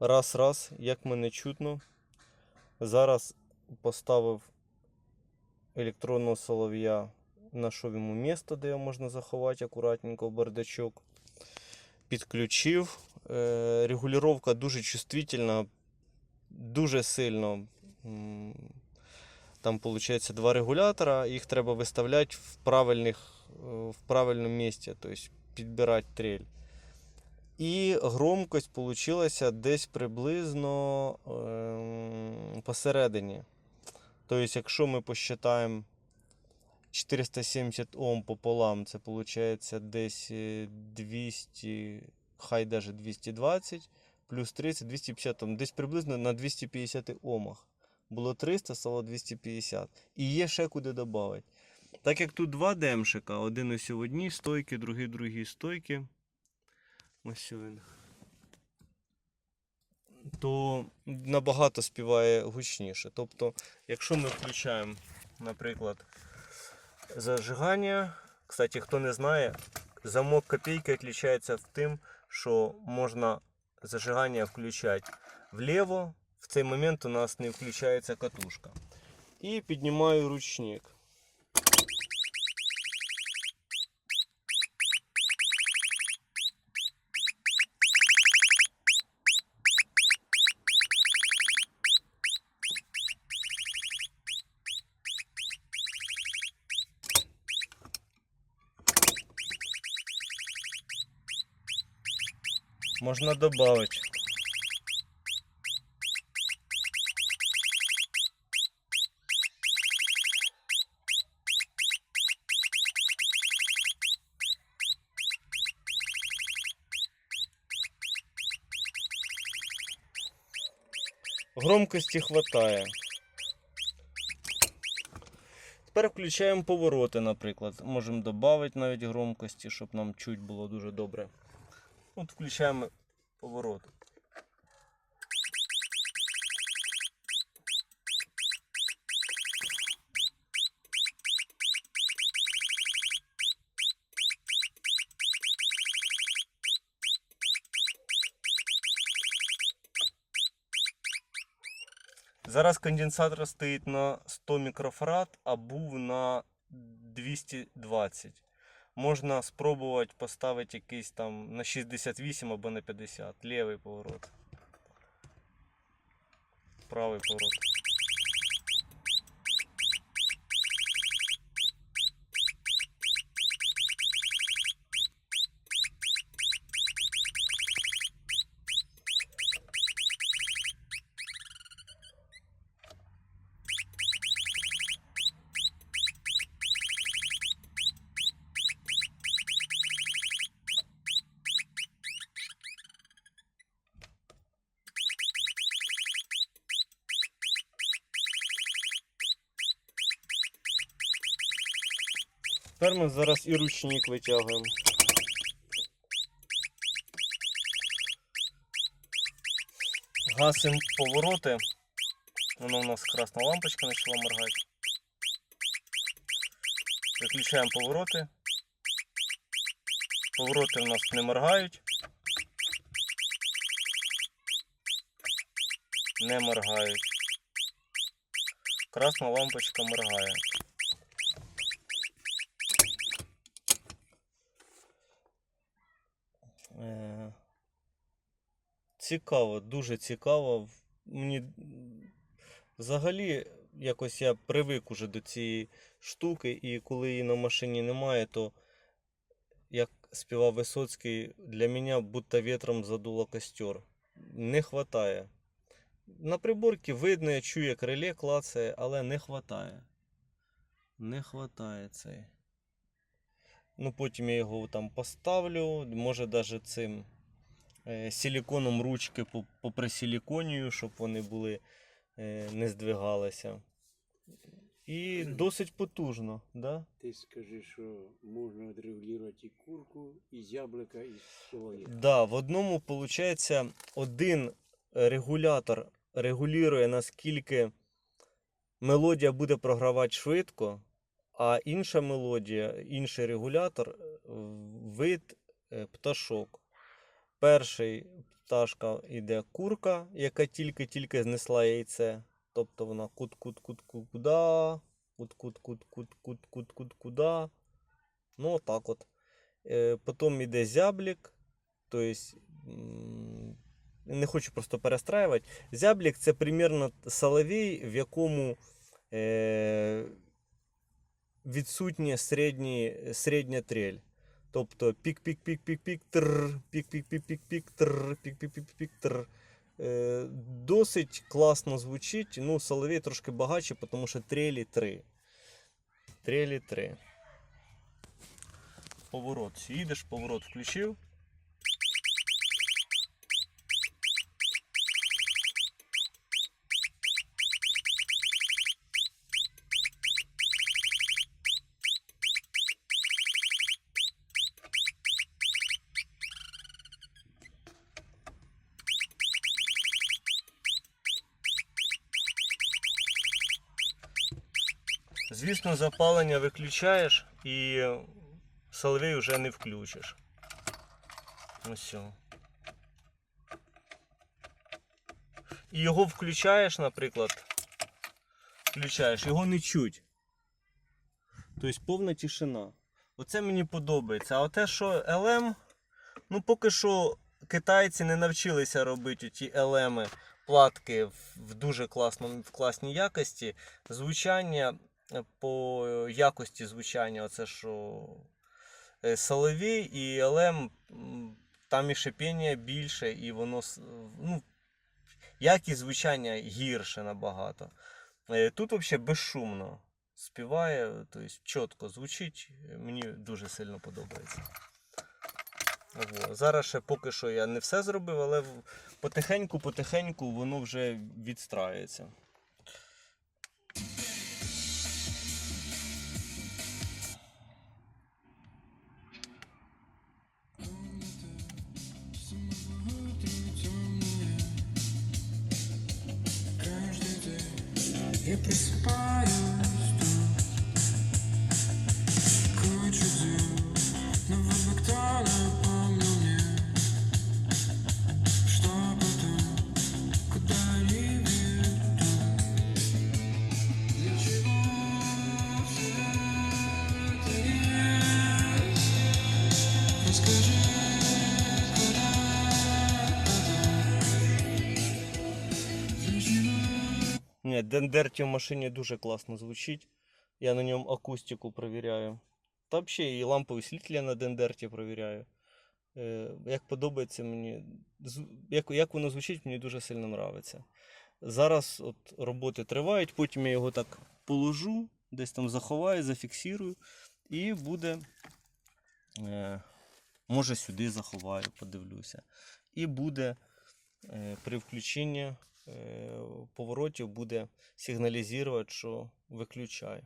Раз-раз, як мене чутно. Зараз поставив електронного солов'я, знайшов йому місце, де його можна заховати акуратненько в бардачок. Підключив. Е, Регулювання дуже чувствительна, дуже сильно. Там виходить два регулятора, їх треба виставляти в, е, в правильному місці, тобто підбирати трель. І громкость получилася десь приблизно ем, посередині. Тобто, якщо ми посчитаємо 470 Ом пополам, це виходить десь е, 200, хай даже 220, плюс 30, 250 Ом. Десь приблизно на 250 Омах. Було 300, стало 250. І є ще куди додати. Так як тут два демшика, один ось в одній стойці, другий в другій стойці. Ось він. То набагато співає гучніше. Тобто, якщо ми включаємо, наприклад, зажигання. Кстати, хто не знає, замок копійки відрізняється тим, що можна зажигання включати вліво. В цей момент у нас не включається катушка. І піднімаю ручник. Можна додати. Громкості хватає. Тепер включаємо повороти, наприклад. Можемо додати навіть громкості, щоб нам чуть було дуже добре. От включаємо повороти. Зараз конденсатор стоїть на 100 мікрофарад, а був на 220. Можна спробувати поставити якийсь там на 68 або на 50. Лівий поворот. Правий поворот. Тепер ми зараз і ручник витягуємо. Гасимо повороти. Воно у нас красна лампочка почала моргати. Виключаємо повороти. Повороти у нас не моргають. Не моргають. Красна лампочка моргає. Е, Цікаво, дуже цікаво. Мені взагалі якось я привик уже до цієї штуки, і коли її на машині немає, то як співав Висоцький, для мене будто ветром задуло костер. Не хватає. На приборці видно, я чую, як реле клацає, але не хватає. Не хватає цей. Ну, потім я його там поставлю, може навіть цим силіконом ручки по- поприсиліконюю, щоб вони були, е, не здвигалися. І досить потужно, да? Ти скажи, що можна відрегулювати і курку, і зяблика, і солов'я. Да, в одному, виходить, один регулятор регулює, наскільки мелодія буде програвати швидко, а інша мелодія, інший регулятор е, вид е, пташок. Перший пташка йде курка, яка тільки-тільки знесла яйце. Тобто вона кут-кут-кут-куда, кут-кут-кут-кут-кут-кут-куда. Ну, отак от. Е, потім йде зяблік. Тобто, не хочу просто перестраювати. Зяблік це примірно соловій, в якому е, середні, середня трель. Тобто пік-пік-пік-пік-пік, тр, пік-пік-пік-пік-пік, тр, пік-пік-пік-пік, тр. Е, досить класно звучить. Ну, соловей трошки багатше, тому що трелі 3. Трелі 3. Поворот. Їдеш, поворот включив. Звісно, запалення виключаєш і соловей вже не включиш. Ось. І його включаєш, наприклад. Включаєш, його не чуть. Тобто повна тишина. Оце мені подобається. А те, що LM, ну поки що китайці не навчилися робити ті LM платки в, дуже класному, в класній якості. Звучання по якості звучання, оце що е, соловій і LM, м, там і шипіння більше, і воно ну, якість звучання гірше набагато. Е, Тут взагалі безшумно співає, тобто чітко звучить. Мені дуже сильно подобається. Во. Зараз ще поки що я не все зробив, але потихеньку-потихеньку воно вже відстраюється. Я просыпаюсь Ні, Дендерті в машині дуже класно звучить. Я на ньому акустику перевіряю. Та взагалі і лампові світлі на Дендерті перевіряю. Е, як подобається мені, як, як воно звучить, мені дуже сильно подобається. Зараз от роботи тривають, потім я його так положу, десь там заховаю, зафіксую, і буде. Е, може сюди заховаю, подивлюся. І буде е, при включенні поворотів буде сигналізувати, що виключай.